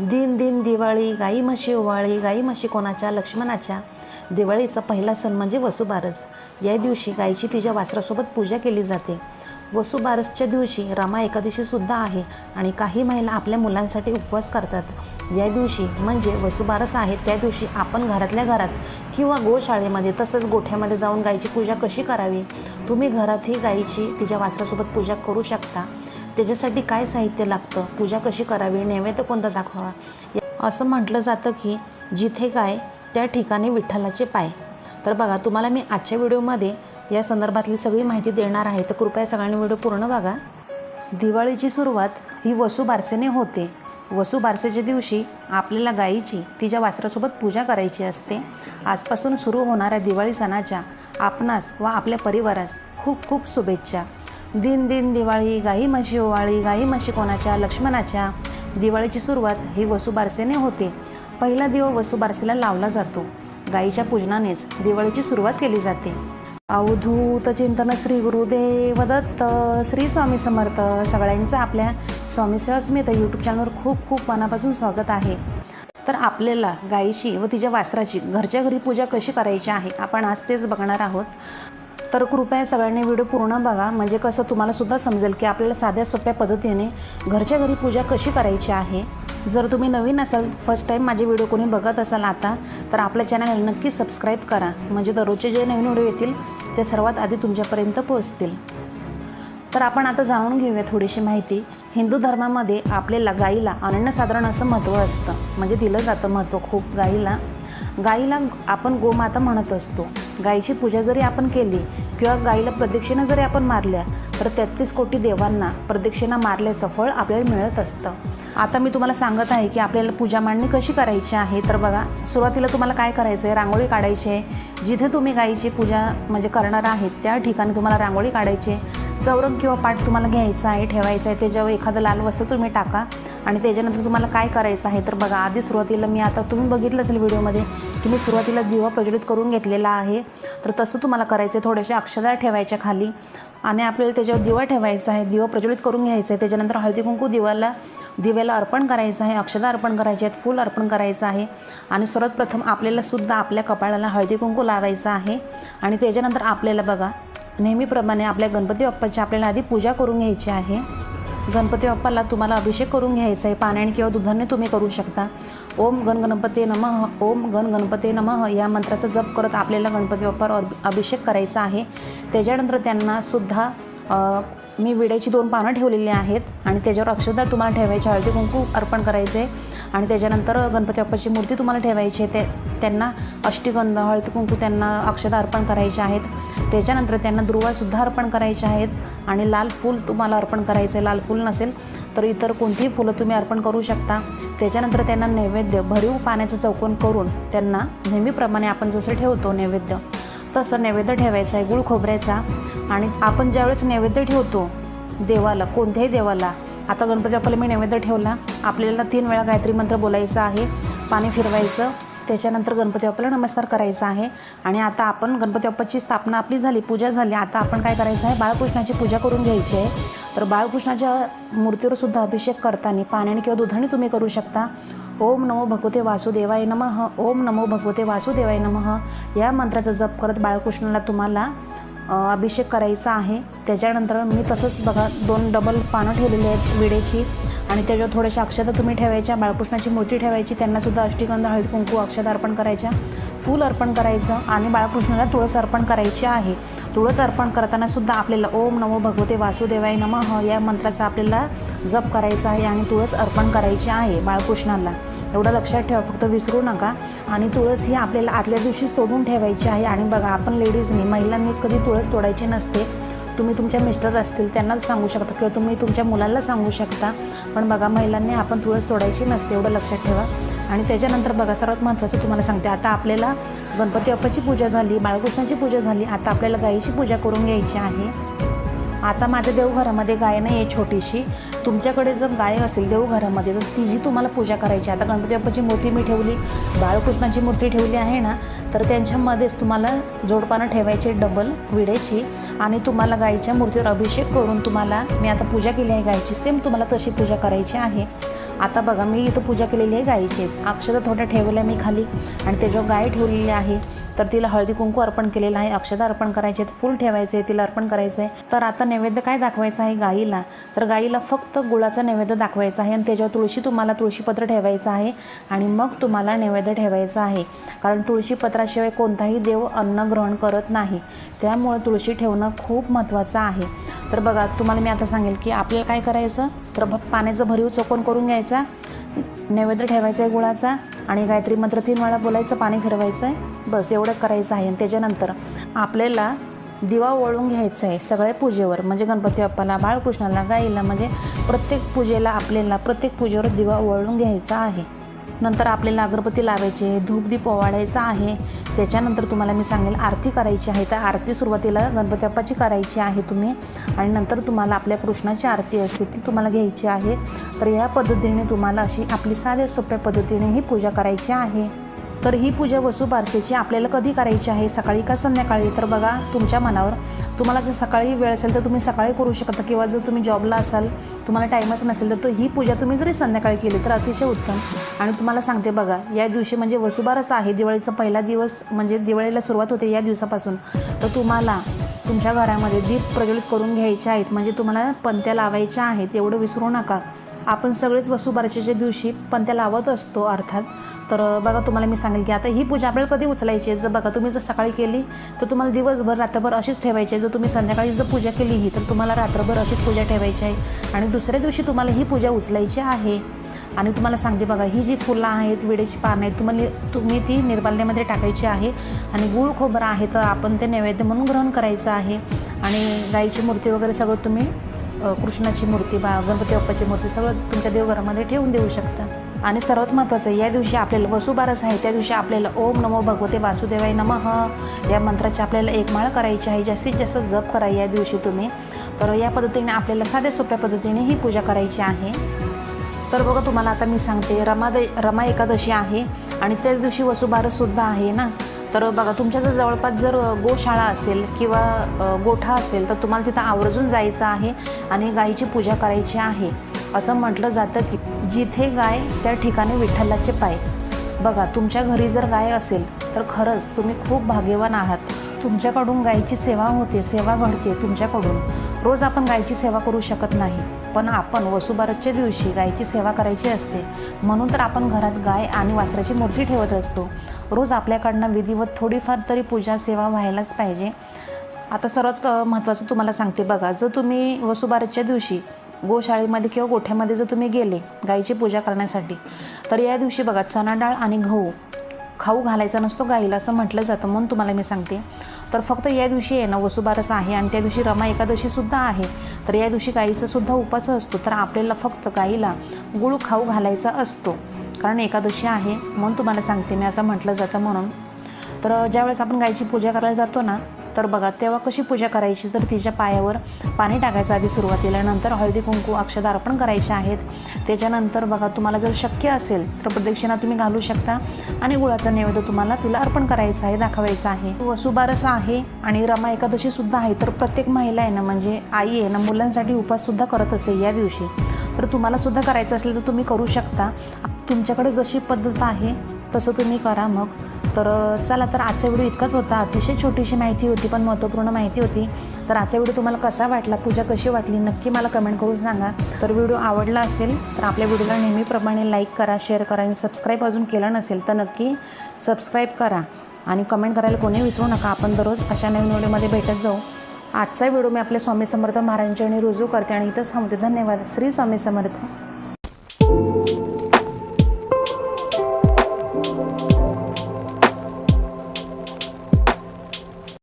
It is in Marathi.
दिन दिन दिवाळी गाई म्हशी ओवाळी गाई म्हशी कोणाच्या लक्ष्मणाच्या. दिवाळीचा पहिला सण म्हणजे वसुबारस. या दिवशी गायीची तिच्या वासरासोबत पूजा केली जाते. वसुबारसच्या दिवशी रमा एकादशीसुद्धा आहे आणि काही महिला आपल्या मुलांसाठी उपवास करतात. या दिवशी म्हणजे वसुबारस आहे त्या दिवशी आपण घरातल्या घरात किंवा गोशाळेमध्ये तसंच गोठ्यामध्ये जाऊन गायीची पूजा कशी करावी? तुम्ही घरातही गायीची तिच्या वासरासोबत पूजा करू शकता. त्याच्यासाठी काय साहित्य लागतं? पूजा कशी करावी? नैवेद्य कोणता दाखवावा? असं म्हटलं जातं की जिथे गाय त्या ठिकाणी विठ्ठलाचे पाय. तर बघा तुम्हाला मी आजच्या व्हिडिओमध्ये या संदर्भातली सगळी माहिती देणार आहे. तर कृपया सगळ्यांनी व्हिडिओ पूर्ण बघा. दिवाळीची सुरुवात ही वसुबारसेने होते. वसुबारसेच्या दिवशी आपल्याला गायीची तिच्या वासरासोबत पूजा करायची असते. आजपासून सुरू होणाऱ्या दिवाळी सणाच्या आपणास व आपल्या परिवारास खूप खूप शुभेच्छा. दिन दिन दिवाळी गाई म्हशी ओवाळी गाई म्हशी कोणाच्या? लक्ष्मणाच्या. दिवाळीची सुरुवात ही वसुबारसेने होते. पहिला दिवा वसुबारसेला लावला जातो. गाईच्या पूजनानेच दिवाळीची सुरुवात केली जाते. अवधूत चिंतन श्री गुरुदेव दत्त श्री स्वामी समर्थ सगळ्यांचं आपल्या स्वामी सहस्मित यूट्यूब चॅनलवर खूप खूप मनापासून स्वागत आहे. तर आपल्याला गायीची व तिच्या वासराची घरच्या घरी पूजा कशी करायची आहे? आपण आज तेच बघणार आहोत. तर कृपया सगळ्यांनी व्हिडिओ पूर्ण बघा. म्हणजे कसं तुम्हाला सुद्धा समजेल की आपल्याला साध्या सोप्या पद्धतीने घरच्या घरी पूजा कशी करायची आहे. जर तुम्ही नवीन असाल फर्स्ट टाईम माझे व्हिडिओ कोणी बघत असाल आता तर आपल्या चॅनल नक्की सबस्क्राईब करा. म्हणजे दररोजचे जे नवीन व्हिडिओ येतील ते सर्वात आधी तुमच्यापर्यंत पोहोचतील. तर आपण आता जाणून घेऊया थोडीशी माहिती. हिंदू धर्मामध्ये आपल्याला गाईला अनन्यसाधारण असं महत्त्व असतं. म्हणजे दिलं जातं महत्त्व खूप गाईला. गाईला आपण गोमाता म्हणत असतो. गाईची पूजा जरी आपण केली किंवा गाईला प्रदक्षिणा जरी आपण मारल्या तर तेहतीस कोटी देवांना प्रदक्षिणा मारल्याचं फळ आपल्याला मिळत असतं. आता मी तुम्हाला सांगत आहे की आपल्याला पूजा मांडणी कशी करायची आहे? तर बघा सुरुवातीला तुम्हाला काय करायचं आहे? रांगोळी काढायची आहे. जिथे तुम्ही गाईची पूजा म्हणजे करणार आहेत त्या ठिकाणी तुम्हाला रांगोळी काढायची आहे. चौरंग किंवा पाठ तुम्हाला घ्यायचा आहे ठेवायचं आहे. त्याच्यावर एखादं लाल वस्त्र तुम्ही टाका. आणि त्याच्यानंतर तुम्हाला काय करायचं आहे तर बघा आधी सुरुवातीला मी आता तुम्ही बघितलं असेल व्हिडिओमध्ये की मी सुरुवातीला दिवा प्रज्वलित करून घेतलेला आहे. तर तसं तुम्हाला करायचं आहे थोडेसे अक्षदार ठेवायच्या खाली आणि आपल्याला त्याच्यावर दिवा ठेवायचा आहे दिवा प्रज्वलित करून घ्यायचं आहे. त्याच्यानंतर हळदी कुंकू दिवाला दिव्याला अर्पण करायचं आहे अक्षदा अर्पण करायचे आहेत फूल अर्पण करायचं आहे. आणि सर्वप्रथम आपल्याला सुद्धा आपल्या कपाळाला हळदी कुंकू लावायचं आहे. आणि त्याच्यानंतर आपल्याला बघा नेहमीप्रमाणे आपल्या गणपती बाप्पाची आपल्याला आधी पूजा करून घ्यायची आहे. गणपती बाप्पाला तुम्हाला अभिषेक करून घ्यायचा आहे. पाण्याने किंवा दुधाने तुम्ही करू शकता. ओम गण गणपती नमः ओम गण गणपती नमः या मंत्राचा जप करत आपल्याला गणपती बाप्पावर अभि- अभिषेक करायचा आहे. त्याच्यानंतर त्यांना सुद्धा मी विड्याची दोन पानं ठेवलेली आहेत आणि त्याच्यावर अक्षरधार तुम्हाला ठेवायचे हळदी कुंकू अर्पण करायचे. आणि त्याच्यानंतर गणपती बाप्पाची मूर्ती तुम्हाला ठेवायची आहे. ते त्यांना अष्टीगंध हळदी कुंकू त्यांना अक्षदा अर्पण करायचे आहेत. त्याच्यानंतर त्यांना दुर्वासुद्धा अर्पण करायचे आहेत. आणि लाल फूल तुम्हाला अर्पण करायचं आहे. लाल फूल नसेल तर इतर कोणतीही फुलं तुम्ही अर्पण करू शकता. त्याच्यानंतर त्यांना नैवेद्य भरीव पाण्याचं चौकोन करून त्यांना नेहमीप्रमाणे आपण जसं ठेवतो नैवेद्य तसं नैवेद्य ठेवायचा आहे. गुळ खोबऱ्याचा आणि आपण ज्यावेळेस नैवेद्य ठेवतो देवाला कोणत्याही देवाला आता गणपती बाप्पाला मी नैवेद्य ठेवला आपल्याला तीन वेळा गायत्री मंत्र बोलायचं आहे पाणी फिरवायचं त्याच्यानंतर गणपती बाप्पाला नमस्कार करायचा आहे आणि आता आपण गणपती बाप्पाची स्थापना आपली झाली पूजा झाली आता आपण काय करायचं आहे बाळकृष्णाची पूजा करून घ्यायची आहे. तर बाळकृष्णाच्या मूर्तीवर सुद्धा अभिषेक करताना पाण्याने किंवा दुधाने तुम्ही करू शकता. ओम नमो भगवते वासुदेवाय नमः ओम नमो भगवते वासुदेवाय नमः या मंत्राचा जप करत बाळकृष्णाला तुम्हाला अभिषेक करायचा आहे. त्याच्यानंतर मी तसंच बघा दोन डबल पानं ठेवलेली आहेत विडेची. आणि त्याच्यावर थोड्याशा अक्षता तुम्ही ठेवायच्या बाळकृष्णाची मूर्ती ठेवायची त्यांनासुद्धा अष्टिगंध हळद कुंकू अक्षत अर्पण करायच्या फूल अर्पण करायचं आणि बाळकृष्णाला तुळस अर्पण करायची आहे. तुळस अर्पण करतानासुद्धा आपल्याला ओम नमो भगवते वासुदेवाय नमः या मंत्राचा आपल्याला जप करायचा आहे आणि तुळस अर्पण करायची आहे बाळकृष्णाला. एवढं लक्षात ठेवा फक्त विसरू नका. आणि तुळस ही आपल्याला आदल्या दिवशीच तोडून ठेवायची आहे. आणि बघा आपण लेडीजनी महिलांनी कधी तुळस तोडायची नसते. तुम्ही तुमच्या मिस्टर असतील त्यांना सांगू शकता किंवा तुम्ही तुमच्या मुलांना सांगू शकता. पण बघा महिलांनी आपण तुळस तोडायची नसते एवढं लक्षात ठेवा. आणि त्याच्यानंतर बघा सर्वात महत्त्वाचं तुम्हाला सांगते. आता आपल्याला गणपती अप्पाची पूजा झाली बाळकृष्णाची पूजा झाली. आता आपल्याला गाईची पूजा करून घ्यायची आहे. आता माझ्या देवघरामध्ये गाय नाही आहे छोटीशी. तुमच्याकडे जर गाय असेल देवघरामध्ये तर ती जी तुम्हाला पूजा करायची आता गणपती बाप्पाची मूर्ती मी ठेवली बाळकृष्णाची मूर्ती ठेवली आहे ना तर त्यांच्यामध्येच तुम्हाला जोडपानं ठेवायची डबल विड्याची आणि तुम्हाला गायीच्या मूर्तीवर अभिषेक करून तुम्हाला मी आता पूजा केली आहे गायची सेम तुम्हाला तशी पूजा करायची आहे. आता बघा मी इथं पूजा केलेली आहे गाईची अक्षता थोड्या ठेवल्या मी खाली आणि त्याच्यावर गाय ठेवलेली आहे तर तिला हळदी कुंकू अर्पण केलेलं आहे अक्षता अर्पण करायचे फूल ठेवायचे तिला अर्पण करायचं आहे तर आता नैवेद्य काय दाखवायचं आहे गाईला? तर गाईला फक्त गुळाचा नैवेद्य दाखवायचा आहे आणि त्याच्यावर तुळशी तुम्हाला तुळशीपत्र ठेवायचं आहे आणि मग तुम्हाला नैवेद्य ठेवायचं आहे. कारण तुळशीपत्राशिवाय कोणताही देव अन्न ग्रहण करत नाही. त्यामुळे तुळशी ठेवणं खूप महत्त्वाचं आहे. तर बघा तुम्हाला मी आता सांगेल की आपल्याला काय करायचं? तर पाण्याचं भरीव चोकोन करून घ्यायचा. नैवेद्य ठेवायचा आहे गुळाचा. आणि गायत्री मंत्र तीन वेळा बोलायचं पाणी फिरवायचं आहे बस एवढंच करायचं आहे. आणि त्याच्यानंतर आपल्याला दिवा ओळून घ्यायचा आहे सगळ्या पूजेवर. म्हणजे गणपती बाप्पाला बाळकृष्णाला गाईला म्हणजे प्रत्येक पूजेला आपल्याला प्रत्येक पूजेवर दिवा ओळून घ्यायचा आहे. नंतर आपल्याला अगरबत्ती लावायची धूपदीप ओवाळायचा आहे. त्याच्यानंतर तुम्हाला मी सांगेल आरती करायची आहे. तर आरती सुरुवातीला गणपती बाप्पाची करायची आहे तुम्ही. आणि नंतर तुम्हाला आपल्या कृष्णाची आरती असते ती तुम्हाला घ्यायची आहे. तर या पद्धतीने तुम्हाला अशी आपली साध्या सोप्या पद्धतीने ही पूजा करायची आहे. तर ही पूजा वसुबारसेची आपल्याला कधी करायची आहे? सकाळी का संध्याकाळी? तर बघा तुमच्या मनावर. तुम्हाला जर सकाळी वेळ असेल तर तुम्ही सकाळी करू शकता किंवा जर तुम्ही जॉबला असाल तुम्हाला टाईमच नसेल तर तो ही पूजा तुम्ही जरी संध्याकाळी केली तर अतिशय उत्तम. आणि तुम्हाला सांगते बघा या दिवशी म्हणजे वसुबारस आहे दिवाळीचा पहिला दिवस म्हणजे दिवाळीला सुरुवात होते या दिवसापासून. तर तुम्हाला तुमच्या घरामध्ये दीप प्रज्वलित करून घ्यायचे आहेत. म्हणजे तुम्हाला पंत्या लावायच्या आहेत एवढं विसरू नका. आपण सगळेच वसुबारसेच्या दिवशी पंत्या लावत असतो अर्थात तर बघा तुम्हाला मी सांगेल की आता ही पूजा आपल्याला कधी उचलायची आहे? जर बघा तुम्ही जर सकाळी केली तर तुम्हाला दिवसभर रात्रभर अशीच ठेवायची आहे. जर तुम्ही संध्याकाळी जर पूजा केली ही तर तुम्हाला रात्रभर अशीच पूजा ठेवायची आहे. आणि दुसऱ्या दिवशी तुम्हाला ही पूजा उचलायची आहे. आणि तुम्हाला सांगते बघा ही जी फुलं आहेत विडेची पानं आहेत तुम्हाला तुम्ही ती निर्बालण्यामध्ये टाकायची आहे. आणि गुळ खोबरं आहे तर आपण ते नैवेद्य म्हणून ग्रहण करायचं आहे. आणि गाईची मूर्ती वगैरे सगळं तुम्ही कृष्णाची मूर्ती बा गणपती बाप्पाची मूर्ती सगळं तुमच्या देवघरामध्ये ठेवून देऊ शकता. आणि सर्वात महत्त्वाचं या दिवशी आपल्याला वसुबारस आहे त्या दिवशी आपल्याला ओम नमो भगवते वासुदेवाय नमः. या मंत्राची आपल्याला एक माळ करायची आहे जास्तीत जास्त जप करा या दिवशी तुम्ही. तर या पद्धतीने आपल्याला साध्या सोप्या पद्धतीने ही पूजा करायची आहे. तर बघा तुम्हाला आता मी सांगते रमा रमा एकादशी आहे आणि त्याच दिवशी वसुबारससुद्धा आहे ना. तर बघा तुमच्या जर जवळपास जर गोशाळा असेल किंवा गोठा असेल तर तुम्हाला तिथं आवर्जून जायचं आहे आणि गायीची पूजा करायची आहे. असं म्हटलं जातं की जिथे गाय त्या ठिकाणी विठ्ठलाचे पाय. बघा तुमच्या घरी जर गाय असेल तर खरंच तुम्ही खूप भाग्यवान आहात. तुमच्याकडून गायीची सेवा होते सेवा घडते तुमच्याकडून. रोज आपण गायीची सेवा करू शकत नाही. पण आपण वसुबारसच्या दिवशी गायीची सेवा करायची असते. म्हणून तर आपण घरात गाय आणि वासराची मूर्ती ठेवत असतो. रोज आपल्याकडनं विधिवत थोडीफार तरी पूजा सेवा व्हायलाच पाहिजे. आता सर्वात महत्त्वाचं तुम्हाला सांगते बघा. जर तुम्ही वसुबारसच्या दिवशी गोशाळेमध्ये किंवा गोठ्यामध्ये जर तुम्ही गेले गाईची पूजा करण्यासाठी तर या दिवशी बघा चणा डाळ आणि गहू खाऊ घालायचा नसतो गाईला असं म्हटलं जातं म्हणून तुम्हाला मी सांगते. तर फक्त या दिवशी आहे ना वसुबारस आहे आणि त्या दिवशी रमा एकादशीसुद्धा आहे. तर या दिवशी गाईचासुद्धा उपास असतो. तर आपल्याला फक्त गाईला गुळ खाऊ घालायचा असतो. कारण एकादशी आहे म्हणून तुम्हाला सांगते मी असं म्हटलं जातं म्हणून. तर ज्यावेळेस आपण गायची पूजा करायला जातो ना तर बघा तेव्हा कशी पूजा करायची तर तिच्या पायावर पाणी टाकायचं आधी सुरुवातीला. नंतर हळदी कुंकू अक्षदा अर्पण करायचे आहेत. त्याच्यानंतर बघा तुम्हाला जर शक्य असेल तर प्रदक्षिणा तुम्ही घालू शकता आणि गुळाचा नैवेद्य तुम्हाला तिला अर्पण करायचं आहे दाखवायचं आहे. वसुबारस आहे आणि रमा एकादशी सुद्धा आहे. तर प्रत्येक महिला आहे ना म्हणजे आई आहे ना मुलांसाठी उपवाससुद्धा करत असते या दिवशी. तर तुम्हाला सुद्धा करायचं असेल तर तुम्ही करू शकता. तुमच्याकडे जशी पद्धत आहे तसं तुम्ही करा मग. तर चला तर आजचा व्हिडिओ इतकाच होता. अतिशय छोटीशी माहिती होती पण महत्त्वपूर्ण माहिती होती. तर आजचा व्हिडिओ तुम्हाला कसा वाटला पूजा कशी वाटली नक्की मला कमेंट करून सांगा. तर व्हिडिओ आवडला असेल तर आपल्या व्हिडिओला नेहमीप्रमाणे लाईक करा शेअर करा आणि सबस्क्राईब अजून केलं नसेल तर नक्की सबस्क्राईब करा. आणि कमेंट करायला कोणी विसरू नका. आपण दररोज अशा नवीन व्हिडिओमध्ये भेटत जाऊ. आजचा व्हिडिओ मी आपल्या स्वामी समर्थ महाराजांच्या आणि रुजू करते आणि इथंच थांबते. धन्यवाद. श्री स्वामी समर्थ.